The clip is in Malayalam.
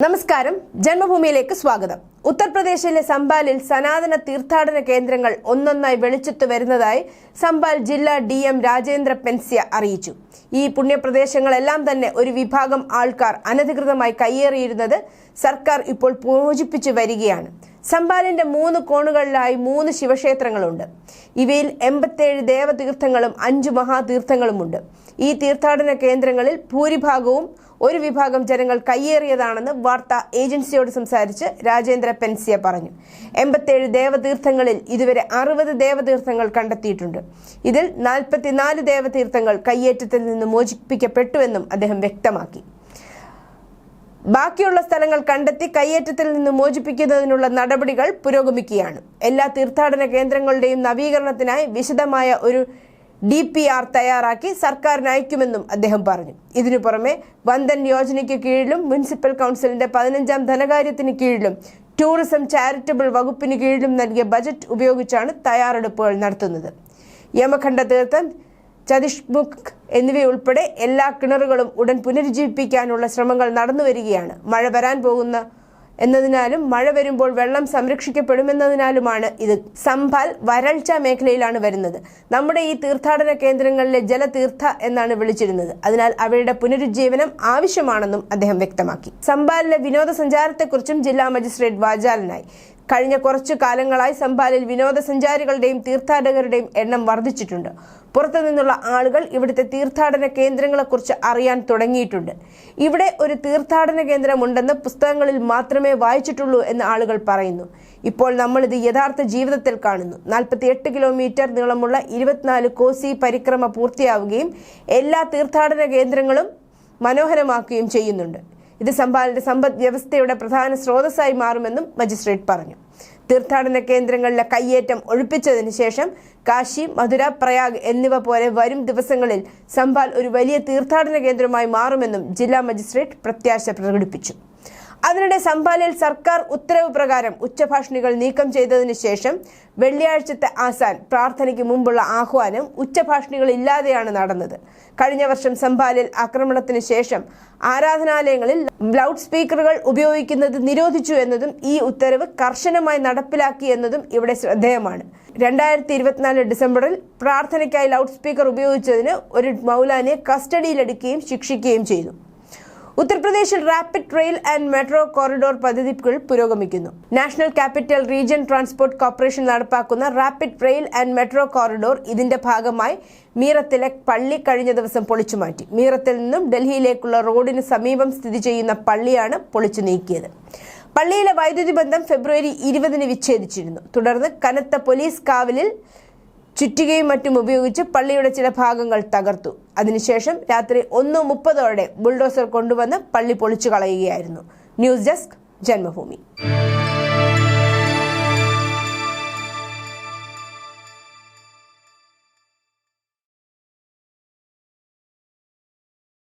നമസ്കാരം. ജന്മഭൂമിയിലേക്ക് സ്വാഗതം. ഉത്തർപ്രദേശിലെ സംബാലിൽ സനാതന തീർത്ഥാടന കേന്ദ്രങ്ങൾ ഒന്നൊന്നായി വെളിച്ചത്തു വരുന്നതായി സംബാൽ ജില്ലാ ഡി എം രാജേന്ദ്ര പെൻസ്യ അറിയിച്ചു. ഈ പുണ്യപ്രദേശങ്ങളെല്ലാം തന്നെ ഒരു വിഭാഗം ആൾക്കാർ അനധികൃതമായി കയ്യേറിയിരുന്നത് സർക്കാർ ഇപ്പോൾ മോചിപ്പിച്ചു വരികയാണ്. സംബാലിന്റെ മൂന്ന് കോണുകളിലായി മൂന്ന് ശിവക്ഷേത്രങ്ങളുണ്ട്. ഇവയിൽ എൺപത്തേഴ് ദേവതീർത്ഥങ്ങളും അഞ്ച് മഹാതീർത്ഥങ്ങളുമുണ്ട്. ഈ തീർത്ഥാടന കേന്ദ്രങ്ങളിൽ ഭൂരിഭാഗവും ഒരു വിഭാഗം ജനങ്ങൾ കയ്യേറിയതാണെന്ന് വാർത്താ ഏജൻസിയോട് സംസാരിച്ച് രാജേന്ദ്ര പെൻസിയ പറഞ്ഞു. എൺപത്തേഴ് ദേവതീർത്ഥങ്ങളിൽ ഇതുവരെ അറുപത് ദേവതീർത്ഥങ്ങൾ കണ്ടെത്തിയിട്ടുണ്ട്. ഇതിൽ നാൽപ്പത്തിനാല് ദേവതീർത്ഥങ്ങൾ കയ്യേറ്റത്തിൽ നിന്ന് മോചിപ്പിക്കപ്പെട്ടുവെന്നും അദ്ദേഹം വ്യക്തമാക്കി. ബാക്കിയുള്ള സ്ഥലങ്ങൾ കണ്ടെത്തി കയ്യേറ്റത്തിൽ നിന്ന് മോചിപ്പിക്കുന്നതിനുള്ള നടപടികൾ പുരോഗമിക്കുകയാണ്. എല്ലാ തീർത്ഥാടന കേന്ദ്രങ്ങളുടെയും നവീകരണത്തിനായി വിശദമായ ഒരു ഡി പി ആർ തയ്യാറാക്കി സർക്കാരിന് അയക്കുമെന്നും അദ്ദേഹം പറഞ്ഞു. ഇതിനു പുറമെ വന്ദൻ യോജനയ്ക്ക് കീഴിലും മുനിസിപ്പൽ കൗൺസിലിന്റെ പതിനഞ്ചാം ധനകാര്യത്തിന് കീഴിലും ടൂറിസം ചാരിറ്റബിൾ വകുപ്പിന് കീഴിലും നൽകിയ ബജറ്റ് ഉപയോഗിച്ചാണ് തയ്യാറെടുപ്പുകൾ നടത്തുന്നത്. യമഖണ്ഡ തീർത്ഥം ചതിഷ്മുഖ് എന്നിവയുൾപ്പെടെ എല്ലാ കിണറുകളും ഉടൻ പുനരുജ്ജീവിപ്പിക്കാനുള്ള ശ്രമങ്ങൾ നടന്നുവരികയാണ്. മഴ വരാൻ പോകുന്ന എന്നതിനാലും മഴ വരുമ്പോൾ വെള്ളം സംരക്ഷിക്കപ്പെടുമെന്നതിനാലുമാണ് ഇത്. സംഭാൽ വരൾച്ച മേഖലയിലാണ് വരുന്നത്. നമ്മുടെ ഈ തീർത്ഥാടന കേന്ദ്രങ്ങളിലെ ജലതീർത്ഥ എന്നാണ് വിളിച്ചിരുന്നത്. അതിനാൽ അവയുടെ പുനരുജ്ജീവനം ആവശ്യമാണെന്നും അദ്ദേഹം വ്യക്തമാക്കി. സംഭാലിലെ വിനോദസഞ്ചാരത്തെക്കുറിച്ചും ജില്ലാ മജിസ്ട്രേറ്റ് വാചാലനായി. കഴിഞ്ഞ കുറച്ചു കാലങ്ങളായി സംഭാലിൽ വിനോദസഞ്ചാരികളുടെയും തീർത്ഥാടകരുടെയും എണ്ണം വർദ്ധിച്ചിട്ടുണ്ട്. പുറത്തു നിന്നുള്ള ആളുകൾ ഇവിടുത്തെ തീർത്ഥാടന കേന്ദ്രങ്ങളെക്കുറിച്ച് അറിയാൻ തുടങ്ങിയിട്ടുണ്ട്. ഇവിടെ ഒരു തീർത്ഥാടന കേന്ദ്രമുണ്ടെന്ന് പുസ്തകങ്ങളിൽ മാത്രമേ വായിച്ചിട്ടുള്ളൂ എന്ന് ആളുകൾ പറയുന്നു. ഇപ്പോൾ നമ്മൾ ഇത് യഥാർത്ഥ ജീവിതത്തിൽ കാണുന്നു. നാൽപ്പത്തി എട്ട് കിലോമീറ്റർ നീളമുള്ള ഇരുപത്തിനാല് കോസി പരിക്രമ പൂർത്തിയാവുകയും എല്ലാ തീർത്ഥാടന കേന്ദ്രങ്ങളും മനോഹരമാക്കുകയും ചെയ്യുന്നുണ്ട്. ഇത് സംഭാലിന്റെ സമ്പദ് വ്യവസ്ഥയുടെ പ്രധാന സ്രോതസ്സായി മാറുമെന്നും മജിസ്ട്രേറ്റ് പറഞ്ഞു. തീർത്ഥാടന കേന്ദ്രങ്ങളിലെ കയ്യേറ്റം ഒഴിപ്പിച്ചതിന് ശേഷം കാശി മധുര പ്രയാഗ് എന്നിവ പോലെ വരും ദിവസങ്ങളിൽ സംഭാൽ ഒരു വലിയ തീർത്ഥാടന കേന്ദ്രമായി മാറുമെന്നും ജില്ലാ മജിസ്ട്രേറ്റ് പ്രത്യാശ പ്രകടിപ്പിച്ചു. അതിനിടെ സംഭാലിൽ സർക്കാർ ഉത്തരവ് പ്രകാരം ഉച്ചഭാഷണികൾ നീക്കം ചെയ്തതിനു ശേഷം വെള്ളിയാഴ്ചത്തെ ആസാൻ പ്രാർത്ഥനയ്ക്ക് മുമ്പുള്ള ആഹ്വാനം ഉച്ചഭാഷണികൾ ഇല്ലാതെയാണ് നടന്നത്. കഴിഞ്ഞ വർഷം സംഭാലിൽ ആക്രമണത്തിന് ശേഷം ആരാധനാലയങ്ങളിൽ ലൗഡ് സ്പീക്കറുകൾ ഉപയോഗിക്കുന്നത് നിരോധിച്ചു എന്നതും ഈ ഉത്തരവ് കർശനമായി നടപ്പിലാക്കി എന്നതും ഇവിടെ ശ്രദ്ധേയമാണ്. രണ്ടായിരത്തി ഇരുപത്തിനാല് ഡിസംബറിൽ പ്രാർത്ഥനയ്ക്കായി ലൗഡ് സ്പീക്കർ ഉപയോഗിച്ചതിന് ഒരു മൗലാനെ കസ്റ്റഡിയിലെടുക്കുകയും ശിക്ഷിക്കുകയും ചെയ്തു. ഉത്തർപ്രദേശിൽ rapid rail and metro corridor പദ്ധതികൾ പുരോഗമിക്കുന്നു. National capital region transport corporation നടപ്പാക്കുന്ന rapid rail and metro corridor ഇതിന്റെ ഭാഗമായി മീറത്തിലെ പള്ളി കഴിഞ്ഞ ദിവസം പൊളിച്ചുമാറ്റി മീറത്തിൽ നിന്നും ഡൽഹിയിലേക്കുള്ള റോഡിന് സമീപം സ്ഥിതി ചെയ്യുന്ന പള്ളിയാണ് പൊളിച്ചു നീക്കിയത്. പള്ളിയിലെ വൈദ്യുതി ബന്ധം ഫെബ്രുവരി ഇരുപതിന് വിച്ഛേദിച്ചിരുന്നു. തുടർന്ന് കനത്ത പോലീസ് കാവലിൽ ചുറ്റികയും മറ്റും ഉപയോഗിച്ച് പള്ളിയുടെ ചില ഭാഗങ്ങൾ തകർത്തു. അതിനുശേഷം രാത്രി ഒന്ന് മുപ്പതോടെ ബുൾഡോസർ കൊണ്ടുവന്ന് പള്ളി പൊളിച്ചു കളയുകയായിരുന്നു ന്യൂസ് ഡെസ്ക് ജന്മഭൂമി.